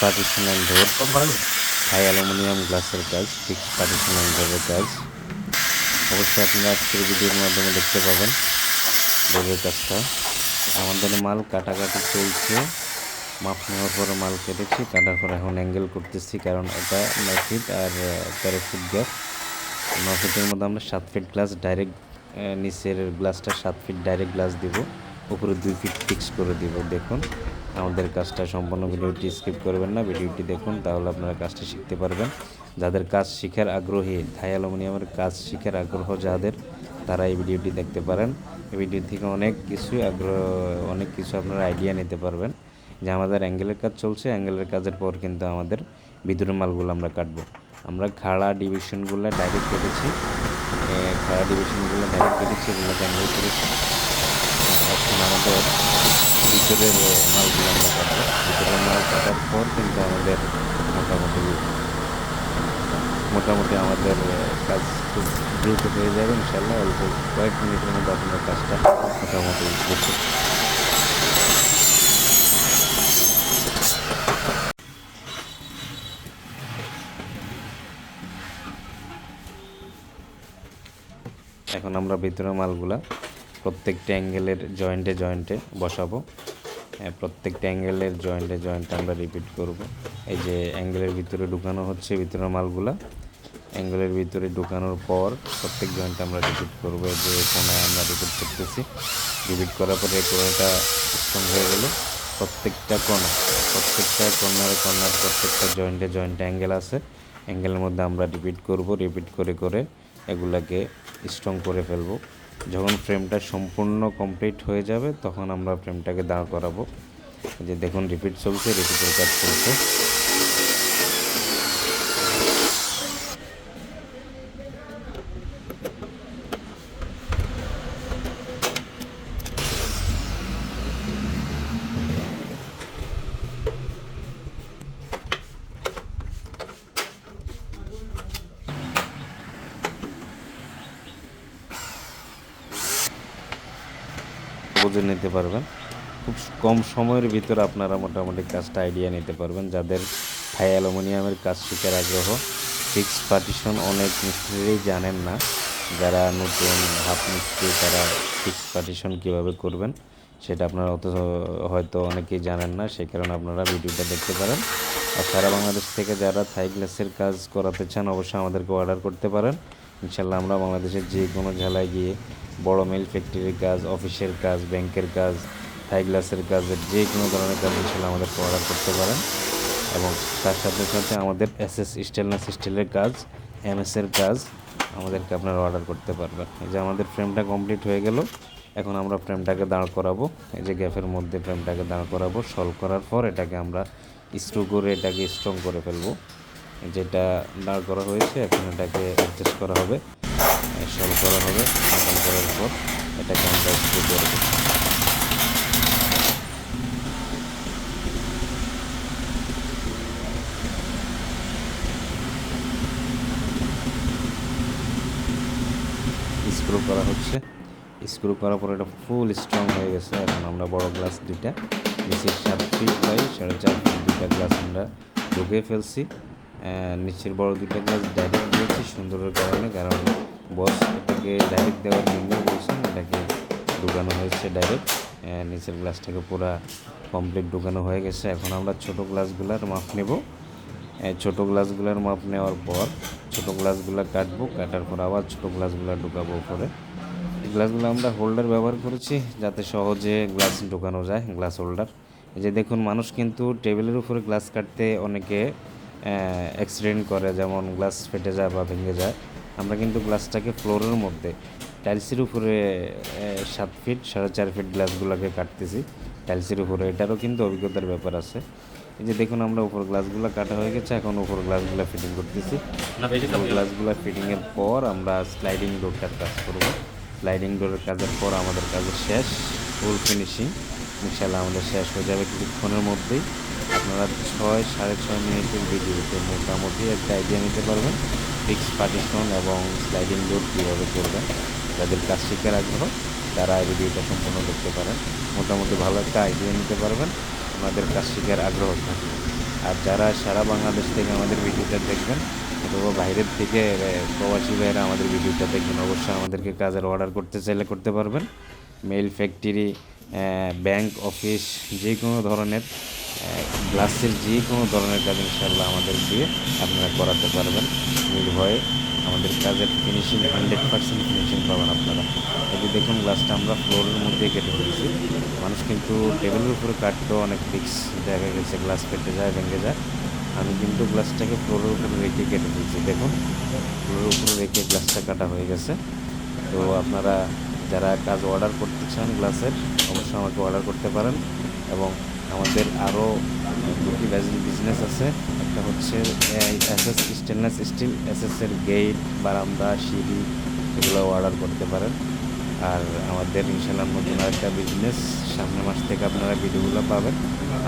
Fix partition and door high aluminium গ্লাসের কাজ fix পার্টিশনাল ডোরের কাজ অবশ্যই আপনারা আজকের ভিডিওর মাধ্যমে দেখতে পাবেন ডোরের কাজটা। আমাদের মাল কাটাকাটি চলছে। মাপ নেওয়ার পরে মাল কেটেছি, কাটার পরে এখন অ্যাঙ্গেল করতেছি কারণ এটা নয় ফিট আর তেরো ফিট গ্যাপ নয় ফিটের মধ্যে আমরা সাত ফিট গ্লাস ডাইরেক্ট নিচের গ্লাসটা সাত ফিট ডাইরেক্ট গ্লাস দিব। উপরে দুই ফিট ফিক্স করে দিব, দেখুন। আমাদের কাজটা সম্পূর্ণ ভিডিওটি স্কিপ করবেন না, ভিডিওটি দেখুন, তাহলে আপনারা কাজটা শিখতে পারবেন। যাদের কাজ শিখার আগ্রহী থাই অ্যালুমিনিয়ামের কাজ শিখার আগ্রহ যাদের, তারা এই ভিডিওটি দেখতে পারেন। এই ভিডিও থেকে অনেক কিছু আগ্রহ, অনেক কিছু আপনারা আইডিয়া নিতে পারবেন যে আমাদের অ্যাঙ্গেলের কাজ চলছে অ্যাঙ্গেলের কাজের পর কিন্তু আমাদের ভিতরের মালগুলো আমরা কাটবো। আমরা খাড়া ডিভিশনগুলো ডাইরেক্ট কেটেছি খাড়া ডিভিশনগুলো ডাইরেক্ট কেটেছি, এগুলোকে অ্যাঙ্গেল করেছি এখন আমাদের ভিতরের মালগুলো আমরা কাটবো ভিতরের মাল কাটার পর কিন্তু আমাদের মোটামুটি মোটামুটি আমাদের কাজ খুব দ্রুত হয়ে যাবে ইনশাল্লাহ অল্প কয়েক মিনিটের মধ্যে আপনার কাজটা মোটামুটি বুঝতে এখন আমরা ভিতরের মালগুলা প্রত্যেকটা অ্যাঙ্গেলের জয়েন্টে জয়েন্টে বসাবো। প্রত্যেকটা অ্যাঙ্গেলের জয়েন্টে জয়েন্টে আমরা রিপিট করব। এই যে অ্যাঙ্গেলের ভিতরে ঢুকানো হচ্ছে, ভিতরের মালগুলা অ্যাঙ্গেলের ভিতরে ঢুকানোর পর প্রত্যেক জয়েন্টে আমরা রিপিট করব। এই যে কোনায় আমরা রিপিট করতেছি রিপিট করার পরে কোনাটা স্ট্রং হয়ে গেল প্রত্যেকটা কোনা, প্রত্যেকটা কর্নার কর্নার প্রত্যেকটা জয়েন্টে জয়েন্টে অ্যাঙ্গেল আছে। অ্যাঙ্গেলের মধ্যে আমরা রিপিট করব রিপিট করে করে এগুলাকে স্ট্রং করে ফেলব। যখন ফ্রেমটা সম্পূর্ণ কমপ্লিট হয়ে যাবে, তখন আমরা ফ্রেমটাকে দাঁড় করাবো। যে দেখুন রিপিট চলছে রিপিটের কাজ চলছে। বুঝে নিতে পারবেন। খুব কম সময়ের ভিতরে আপনারা মোটামুটি কাজটা আইডিয়া নিতে পারবেন। যাদের থাই অ্যালুমিনিয়ামের কাজ শিখার আগ্রহ ফিক্স পার্টিশন অনেক মিস্ত্রিরই জানেন না। যারা নতুন হাফ মিস্ত্রি তারা ফিক্স পার্টিশন কীভাবে করবেন, সেটা আপনারা অত হয়তো অনেকেই জানেন না, সেই কারণে আপনারা ভিডিওটা দেখতে পারেন। আর সারা বাংলাদেশ থেকে যারা থাই গ্লাসের কাজ করাতে চান, অবশ্যই আমাদেরকে অর্ডার করতে পারেন। ইনশাল্লাহ আমরা বাংলাদেশের যে কোনো জেলায় গিয়ে বড় মিল ফ্যাক্টরির কাজ অফিসের কাজ ব্যাংকের কাজ থাই গ্লাসের কাজের যে কোনো ধরনের কাজ ইনশাল্লাহ আমাদেরকে অর্ডার করতে পারেন। এবং তার সাথে সাথে আমাদের এস এস স্টেনলেস স্টিলের কাজ এম এর কাজ আমাদেরকে আপনারা অর্ডার করতে পারবেন। এই যে আমাদের ফ্রেমটা কমপ্লিট হয়ে গেল, এখন আমরা ফ্রেমটাকে দাঁড় করাবো। এই যে গ্যাপের মধ্যে ফ্রেমটাকে দাঁড় করাবো সলভ করার পর এটাকে আমরা স্ক্রু করে এটাকে স্ট্রং করে ফেলব। যেটা দাঁড় করা হয়েছে, এখন এটাকে অ্যাডজাস্ট করা হবে সলভ করা হবে সলভ করার পর এটাকে আমরা স্ক্রু করব। স্ক্রু করা হচ্ছে। স্ক্রু করার পর এটা ফুল স্ট্রং হয়ে গেছে, এখন আমরা বড় গ্লাস দুইটা, নিচের সাত ফিট বাই সাড়ে চার ফিট দুইটা গ্লাস আমরা ঢুকিয়ে ফেলছি। নিচের বড় দুইটা গ্লাস ডাইরেক্ট দিয়েছি, সুন্দরের কারণে, কারণ বস এটাকে ডাইরেক্ট দেওয়ার জন্য বলছেন, এটাকে ঢুকানো হয়েছে ডাইরেক্ট নিচের গ্লাসটাকে পুরা কমপ্লিট ঢুকানো হয়ে গেছে। এখন আমরা ছোট গ্লাসগুলোর মাপ নেব। ছোট গ্লাসগুলোর মাপ নেওয়ার পর ছোট গ্লাসগুলো কাটবো, কাটার পর আবার ছোট গ্লাসগুলো ঢুকাবো উপরে। গ্লাসগুলো আমরা হোল্ডার ব্যবহার করেছি যাতে সহজে গ্লাস ঢুকানো যায় গ্লাস হোল্ডার এই যে দেখুন, মানুষ কিন্তু টেবিলের উপরে গ্লাস কাটতে অনেকে অ্যাক্সিডেন্ট করে যেমন গ্লাস ফেটে যায় বা ভেঙে যায় আমরা কিন্তু গ্লাসটাকে ফ্লোরের মধ্যে টাইলসের উপরে সাত ফিট সাড়ে চার ফিট গ্লাসগুলোকে কাটতেছি টাইলসের উপরে। এটারও কিন্তু অভিজ্ঞতার ব্যাপার আছে। এই যে দেখুন আমরা উপর গ্লাসগুলো কাটা হয়ে গেছে এখন উপর গ্লাসগুলো ফিটিং করতেছি। গ্লাসগুলো ফিটিংয়ের পর আমরা স্লাইডিং ডোরটার কাজ করব। স্লাইডিং ডোরের কাজের পর আমাদের কাজের শেষ ফুল ফিনিশিং ইনশাল্লাহ আমাদের শেষ হয়ে যাবে কিছুক্ষণের মধ্যেই। আপনারা ছয়, সাড়ে ছয় মিনিটের ভিডিওতে মোটামুটি একটা আইডিয়া নিতে পারবেন। ফিক্স পার্টিশন এবং স্লাইডিং ডোর কীভাবে করবেন, যাদের কাজ শিখার আগ্রহ তারা এই ভিডিওটা সম্পূর্ণ দেখতে পারেন। মোটামুটি ভালো একটা আইডিয়া নিতে পারবেন আপনাদের কাজ শিখার আগ্রহ থাকবে। আর যারা সারা বাংলাদেশ থেকে আমাদের ভিডিওটা দেখবেন, অথবা বাইরের থেকে প্রবাসী ভাইয়েরা আমাদের ভিডিওটা দেখবেন, অবশ্যই আমাদেরকে কাজের অর্ডার করতে চাইলে করতে পারবেন। মেল ফ্যাক্টরি ব্যাংক অফিস যে কোনো ধরনের গ্লাসের যে কোনো ধরনের কাজ ইনশাল্লাহ আমাদের দিয়ে আপনারা করাতে পারবেন। নির্ভয়ে আমাদের কাজের ফিনিশিং হান্ড্রেড পার্সেন্ট ফিনিশিং পাবেন আপনারা। যে দেখুন, গ্লাসটা আমরা ফ্লোরের মধ্যে কেটে ফেলছি। মানুষ কিন্তু টেবিলের উপরে কাটতেও অনেক রিক্স দেখা গেছে, গ্লাস কেটে যায়, ভেঙে যায়। আমি কিন্তু গ্লাসটাকে ফ্লোরের উপরে রেখে কেটে ফেলছি দেখুন, ফ্লোরের উপরে রেখে গ্লাসটা কাটা হয়ে গেছে। তো আপনারা যারা কাজ অর্ডার করতে চান গ্লাসের, অবশ্যই আমাকে অর্ডার করতে পারেন এবং আমাদের আরও দুটি বিজনেস আছে। একটা হচ্ছে S S stainless steel S এর গেট বারান্দা সিঁড়ি এগুলো অর্ডার করতে পারেন। আর আমাদের ইনশাল্লাহ নতুন আরেকটা বিজনেস সামনের মাস থেকে আপনারা ভিডিওগুলো পাবেন।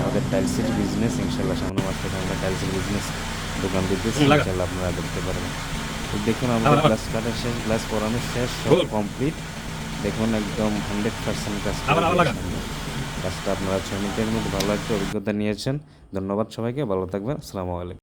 আমাদের টাইলসের বিজনেস ইনশাল্লাহ সামনের মাস থেকে আমরা টাইলসের বিজনেস দোকান দিতেছি ইনশাল্লাহ আপনারা দেখতে পারবেন। দেখুন আমাদের গ্লাস কাটা শেষ গ্লাস পরানো শেষ সব কমপ্লিট দেখুন একদম হান্ড্রেড পার্সেন্ট কাজ। কাজটা আপনারা ছয় মিনিটের মধ্যে ভালো একটা অভিজ্ঞতা নিয়েছেন। ধন্যবাদ সবাইকে, ভালো থাকবেন, আসসালামু আলাইকুম।